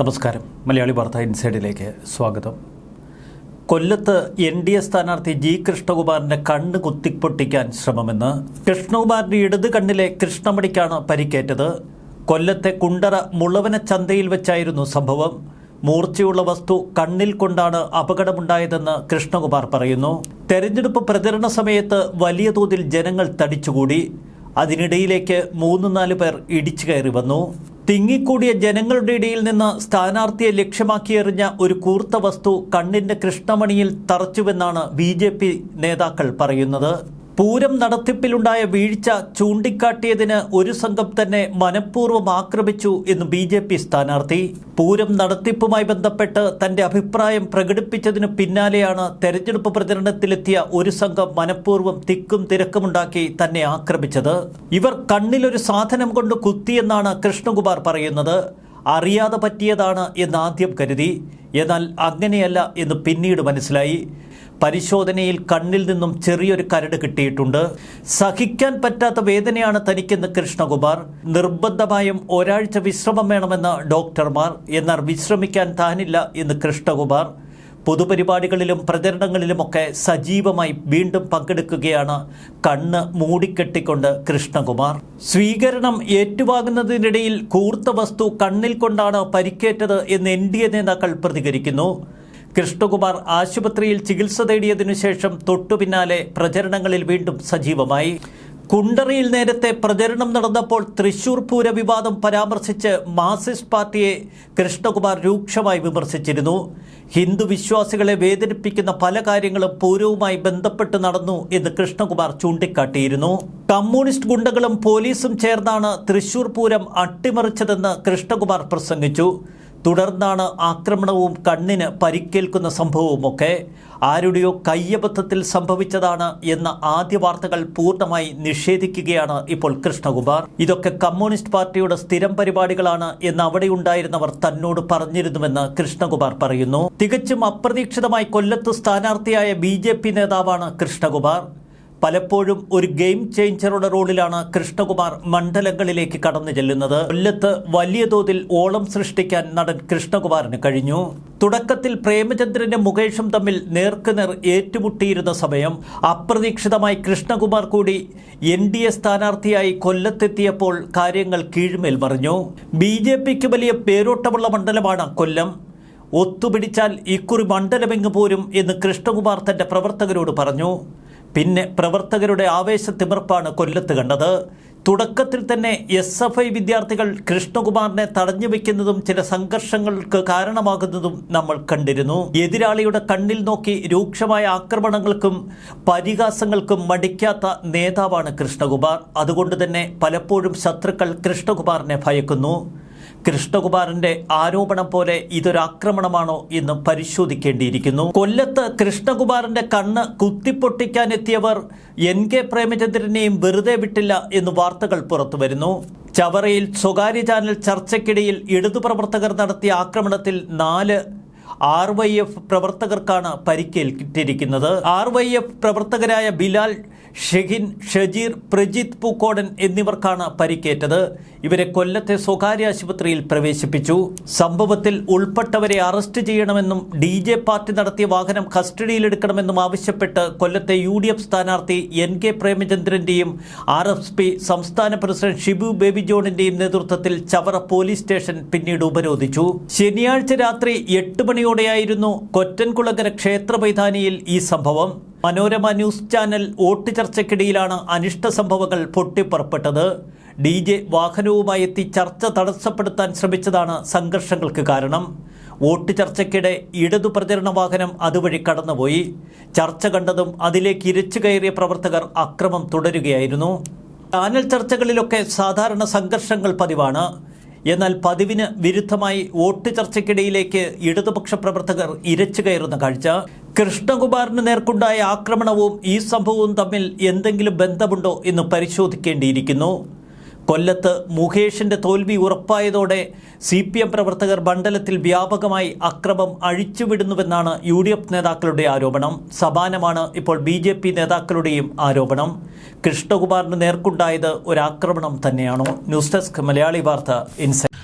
നമസ്കാരം. മലയാളി വാർത്ത ഇൻസൈഡിലേക്ക് സ്വാഗതം. കൊല്ലത്ത് എൻ ഡി എ സ്ഥാനാർത്ഥി ജി കൃഷ്ണകുമാറിന്റെ കണ്ണ് കുത്തിപ്പൊട്ടിക്കാൻ ശ്രമമെന്ന് കൃഷ്ണകുമാറിന്റെ ഇടത് കണ്ണിലെ കൃഷ്ണമണിക്കാണ് പരിക്കേറ്റത്. കൊല്ലത്തെ കുണ്ടറ മുളവന ചന്തയിൽ വെച്ചായിരുന്നു സംഭവം. മൂർച്ചയുള്ള വസ്തു കണ്ണിൽ കൊണ്ടാണ് അപകടമുണ്ടായതെന്ന് കൃഷ്ണകുമാർ പറയുന്നു. തെരഞ്ഞെടുപ്പ് പ്രചരണ സമയത്ത് വലിയ തോതിൽ ജനങ്ങൾ തടിച്ചുകൂടി. അതിനിടയിലേക്ക് മൂന്ന് നാല് പേർ ഇടിച്ചു കയറി വന്നു. തിങ്ങിക്കൂടിയ ജനങ്ങളുടെ ഇടയിൽ നിന്ന് സ്ഥാനാർത്ഥിയെ ലക്ഷ്യമാക്കി എറിഞ്ഞ ഒരു കൂർത്ത വസ്തു കണ്ണിന്റെ കൃഷ്ണമണിയിൽ തറച്ചുവെന്നാണ് ബി നേതാക്കൾ പറയുന്നത്. പൂരം നടത്തിപ്പിലുണ്ടായ വീഴ്ച ചൂണ്ടിക്കാട്ടിയതിന് ഒരു സംഘം തന്നെ മനഃപൂർവം ആക്രമിച്ചു എന്ന് ബി ജെ പി സ്ഥാനാർത്ഥി. പൂരം നടത്തിപ്പുമായി ബന്ധപ്പെട്ട് തന്റെ അഭിപ്രായം പ്രകടിപ്പിച്ചതിന് പിന്നാലെയാണ് തെരഞ്ഞെടുപ്പ് പ്രചരണത്തിലെത്തിയ ഒരു സംഘം മനഃപൂർവം തിക്കും തിരക്കുമുണ്ടാക്കി തന്നെ ആക്രമിച്ചത്. ഇവർ കണ്ണിലൊരു സാധനം കൊണ്ട് കുത്തിയെന്നാണ് കൃഷ്ണകുമാർ പറയുന്നത്. അറിയാതെ പറ്റിയതാണ് എന്ന് ആദ്യം കരുതി. എന്നാൽ അങ്ങനെയല്ല എന്ന് പിന്നീട് മനസ്സിലായി. പരിശോധനയിൽ കണ്ണിൽ നിന്നും ചെറിയൊരു കരട് കിട്ടിയിട്ടുണ്ട്. സഹിക്കാൻ പറ്റാത്ത വേദനയാണ് തനിക്കെന്ന് കൃഷ്ണകുമാർ. നിർബന്ധമായും ഒരാഴ്ച വിശ്രമം വേണമെന്ന് ഡോക്ടർമാർ. എന്നാൽ വിശ്രമിക്കാൻ താനില്ല എന്ന് കൃഷ്ണകുമാർ. പൊതുപരിപാടികളിലും പ്രചരണങ്ങളിലുമൊക്കെ സജീവമായി വീണ്ടും പങ്കെടുക്കുകയാണ് കണ്ണ് മൂടിക്കെട്ടിക്കൊണ്ട് കൃഷ്ണകുമാർ. സ്വീകരണം ഏറ്റുവാങ്ങുന്നതിനിടയിൽ കൂർത്ത വസ്തു കണ്ണിൽ കൊണ്ടാണ് പരിക്കേറ്റത് എന്ന് എൻ ഡി എ നേതാക്കൾ പ്രതികരിക്കുന്നു. കൃഷ്ണകുമാർ ആശുപത്രിയിൽ ചികിത്സ തേടിയതിനു ശേഷം തൊട്ടുപിന്നാലെ പ്രചരണങ്ങളിൽ വീണ്ടും സജീവമായി. കുണ്ടറിയിൽ നേരത്തെ പ്രചരണം നടന്നപ്പോൾ തൃശൂർ പൂര വിവാദം പരാമർശിച്ച് മാർസിസ്റ്റ് പാർട്ടിയെ കൃഷ്ണകുമാർ രൂക്ഷമായി വിമർശിച്ചിരുന്നു. ഹിന്ദു വിശ്വാസികളെ വേദനിപ്പിക്കുന്ന പല കാര്യങ്ങളും പൂരവുമായി ബന്ധപ്പെട്ട് നടന്നു എന്ന് കൃഷ്ണകുമാർ ചൂണ്ടിക്കാട്ടിയിരുന്നു. കമ്മ്യൂണിസ്റ്റ് ഗുണ്ടകളും പോലീസും ചേർന്നാണ് തൃശൂർ പൂരം അട്ടിമറിച്ചതെന്ന് കൃഷ്ണകുമാർ പ്രസംഗിച്ചു. തുടർന്നാണ് ആക്രമണവും കണ്ണിന് പരിക്കേൽക്കുന്ന സംഭവവുമൊക്കെ. ആരുടെയോ കയ്യബദ്ധത്തിൽ സംഭവിച്ചതാണ് എന്ന ആദ്യ വാർത്തകൾ പൂർണമായി നിഷേധിക്കുകയാണ് ഇപ്പോൾ കൃഷ്ണകുമാർ. ഇതൊക്കെ കമ്മ്യൂണിസ്റ്റ് പാർട്ടിയുടെ സ്ഥിരം പരിപാടികളാണ് എന്ന് അവിടെയുണ്ടായിരുന്നവർ തന്നോട് പറഞ്ഞിരുന്നുവെന്ന് കൃഷ്ണകുമാർ പറയുന്നു. തികച്ചും അപ്രതീക്ഷിതമായി കൊല്ലത്ത് സ്ഥാനാർത്ഥിയായ ബി നേതാവാണ് കൃഷ്ണകുമാർ. പലപ്പോഴും ഒരു ഗെയിം ചേഞ്ചറുടെ റോളിലാണ് കൃഷ്ണകുമാർ മണ്ഡലങ്ങളിലേക്ക് കടന്നു ചെല്ലുന്നത്. കൊല്ലത്ത് വലിയ തോതിൽ ഓളം സൃഷ്ടിക്കാൻ നടൻ കൃഷ്ണകുമാറിന് കഴിഞ്ഞു. തുടക്കത്തിൽ പ്രേമചന്ദ്രനും മുകേഷും തമ്മിൽ നേർക്കുനേർ ഏറ്റുമുട്ടിയിരുന്ന സമയം അപ്രതീക്ഷിതമായി കൃഷ്ണകുമാർ കൂടി എൻ ഡി എ സ്ഥാനാർത്ഥിയായി കൊല്ലത്തെത്തിയപ്പോൾ കാര്യങ്ങൾ കീഴ്മേൽ മറിഞ്ഞു. ബി ജെ പിക്ക് വലിയ പേരോട്ടമുള്ള മണ്ഡലമാണ് കൊല്ലം. ഒത്തുപിടിച്ചാൽ ഇക്കുറി മണ്ഡലമെങ്ങ് പോരും എന്ന് കൃഷ്ണകുമാർ തന്റെ പ്രവർത്തകരോട് പറഞ്ഞു. പിന്നെ പ്രവർത്തകരുടെ ആവേശത്തിമിർപ്പാണ് കൊല്ലത്ത് കണ്ടത്. തുടക്കത്തിൽ തന്നെ എസ് എഫ് ഐ വിദ്യാർത്ഥികൾ കൃഷ്ണകുമാറിനെ തടഞ്ഞു വെക്കുന്നതും ചില സംഘർഷങ്ങൾക്ക് കാരണമാകുന്നതും നമ്മൾ കണ്ടിരുന്നു. എതിരാളിയുടെ കണ്ണിൽ നോക്കി രൂക്ഷമായ ആക്രമണങ്ങൾക്കും പരിഹാസങ്ങൾക്കും മടിക്കാത്ത നേതാവാണ് കൃഷ്ണകുമാർ. അതുകൊണ്ട് തന്നെ പലപ്പോഴും ശത്രുക്കൾ കൃഷ്ണകുമാറിനെ ഭയക്കുന്നു. കൃഷ്ണകുമാറിന്റെ ആരോപണം പോലെ ഇതൊരാക്രമണമാണോ എന്ന് പരിശോധിക്കേണ്ടിയിരിക്കുന്നു. കൊല്ലത്ത് കൃഷ്ണകുമാറിന്റെ കണ്ണ് കുത്തിപ്പൊട്ടിക്കാനെത്തിയവർ എൻ കെ പ്രേമചന്ദ്രനെയും വെറുതെ വിട്ടില്ല എന്ന് വാർത്തകൾ പുറത്തുവരുന്നു. ചവറയിൽ സ്വകാര്യ ചാനൽ ചർച്ചയ്ക്കിടയിൽ ഇടതുപ്രവർത്തകർ നടത്തിയ ആക്രമണത്തിൽ നാല് ആർ വൈ എഫ് പ്രവർത്തകർക്കാണ് പരിക്കേറ്റിരിക്കുന്നത് ആർ വൈ എഫ് പ്രവർത്തകരായ ബിലാൽ ഷെഹിൻ ഷജീർ പ്രജിത് പൂക്കോടൻ എന്നിവർക്കാണ് പരിക്കേറ്റത്. ഇവരെ കൊല്ലത്തെ സ്വകാര്യ ആശുപത്രിയിൽ പ്രവേശിപ്പിച്ചു. സംഭവത്തിൽ ഉൾപ്പെട്ടവരെ അറസ്റ്റ് ചെയ്യണമെന്നും ഡി ജെ പാർട്ടി നടത്തിയ വാഹനം കസ്റ്റഡിയിലെടുക്കണമെന്നും ആവശ്യപ്പെട്ട് കൊല്ലത്തെ യു ഡി എഫ് സ്ഥാനാർത്ഥി എൻ കെ പ്രേമചന്ദ്രന്റെയും ആർ എസ് പി സംസ്ഥാന പ്രസിഡന്റ് ഷിബു ബേബി ജോണിന്റെയും നേതൃത്വത്തിൽ ചവറ പോലീസ് സ്റ്റേഷൻ പിന്നീട് ഉപരോധിച്ചു. ശനിയാഴ്ച രാത്രി എട്ട് മണിയോടെയായിരുന്നു കൊറ്റൻകുളകര ക്ഷേത്ര മൈതാനിയിൽ ഈ സംഭവം. മനോരമ ന്യൂസ് ചാനൽ വോട്ട് ചർച്ചയ്ക്കിടയിലാണ് അനിഷ്ട സംഭവങ്ങൾ പൊട്ടിപ്പുറപ്പെട്ടത്. ഡി ജെ വാഹനവുമായി എത്തി ചർച്ച തടസ്സപ്പെടുത്താൻ ശ്രമിച്ചതാണ് സംഘർഷങ്ങൾക്ക് കാരണം. വോട്ട് ചർച്ചയ്ക്കിടെ ഇടതു പ്രചരണ വാഹനം അതുവഴി കടന്നുപോയി. ചർച്ച കണ്ടതും അതിലേക്ക് ഇരച്ചു കയറിയ പ്രവർത്തകർ അക്രമം തുടരുകയായിരുന്നു. ചാനൽ ചർച്ചകളിലൊക്കെ സാധാരണ സംഘർഷങ്ങൾ പതിവാണ്. എന്നാൽ പതിവിന് വിരുദ്ധമായി വോട്ട് ചർച്ചയ്ക്കിടയിലേക്ക് ഇടതുപക്ഷ പ്രവർത്തകർ ഇരച്ചു കയറുന്ന കാഴ്ച. കൃഷ്ണകുമാറിന് നേർക്കുണ്ടായ ആക്രമണവും ഈ സംഭവവും തമ്മിൽ എന്തെങ്കിലും ബന്ധമുണ്ടോ എന്ന് പരിശോധിക്കേണ്ടിയിരിക്കുന്നു. കൊല്ലത്ത് മുകേഷിന്റെ തോൽവി ഉറപ്പായതോടെ സി പി എം പ്രവർത്തകർ മണ്ഡലത്തിൽ വ്യാപകമായി അക്രമം അഴിച്ചുവിടുന്നുവെന്നാണ് യു ഡി എഫ് നേതാക്കളുടെ ആരോപണം. സമാനമാണ് ഇപ്പോൾ ബി ജെ പി നേതാക്കളുടെയും ആരോപണം. കൃഷ്ണകുമാറിന് നേർക്കുണ്ടായത് ഒരാക്രമണം തന്നെയാണോ? ന്യൂസ് ഡെസ്ക് മലയാളി വാർത്ത ഇൻസൈറ്റ്